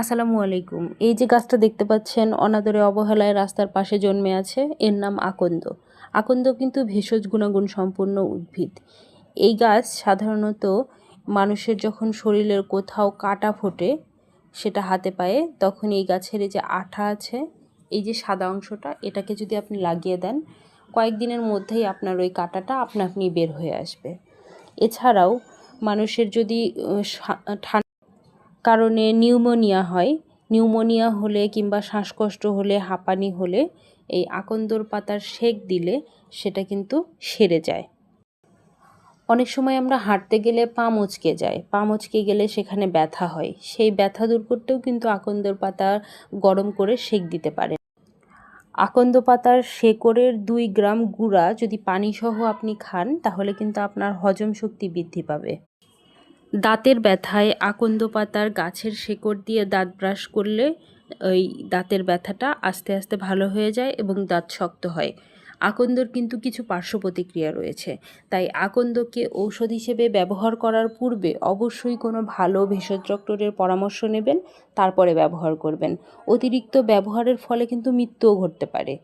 আসসালামু আলাইকুম। এই যে গাছটা দেখতে পাচ্ছেন, অনাদরে অবহেলায় রাস্তার পাশে জন্মে আছে, এর নাম আকন্দ। আকন্দ কিন্তু ভেষজ গুণাগুণ সম্পন্ন উদ্ভিদ। এই গাছ সাধারণত মানুষের যখন শরীরের কোথাও কাটা ফোটে, সেটা হাতে পায়ে, তখন এই গাছের এই যে আঠা আছে, এই যে সাদা অংশটা, এটাকে যদি আপনি লাগিয়ে দেন, কয়েকদিনের মধ্যেই আপনার ওই কাটাটা আপনা আপনি বের হয়ে আসবে। এছাড়াও মানুষের যদি ঠান্ডা কারণে নিউমোনিয়া হয়। নিউমোনিয়া হলে কিংবা শ্বাসকষ্ট হলে, হাঁপানি হলে এই আকন্দর পাতার সেক দিলে সেটা কিন্তু সেরে যায়। অনেক সময় আমরা হাঁটতে গেলে পা মচকে যায়। পা মচকে গেলে সেখানে ব্যথা হয়। সেই ব্যথা দূর করতেও কিন্তু আকন্দর পাতা গরম করে সেক দিতে পারে। আকন্দ পাতার শেকড়ের দুই গ্রাম গুঁড়া যদি পানিসহ আপনি খান, তাহলে কিন্তু আপনার হজম শক্তি বৃদ্ধি পাবে। দাঁতের ব্যথায় আকন্দ পাতার গাছের শেকড় দিয়ে দাঁত ব্রাশ করলে ওই দাঁতের ব্যথাটা আস্তে আস্তে ভালো হয়ে যায় এবং দাঁত শক্ত হয়। আকন্দর কিন্তু কিছু পার্শ্ব প্রতিক্রিয়া রয়েছে। তাই আকন্দকে ঔষধ হিসেবে ব্যবহার করার পূর্বে অবশ্যই কোনো ভালো ভেষজ ডক্টরের পরামর্শ নেবেন, তারপরে ব্যবহার করবেন। অতিরিক্ত ব্যবহারের ফলে কিন্তু মৃত্যুও ঘটতে পারে।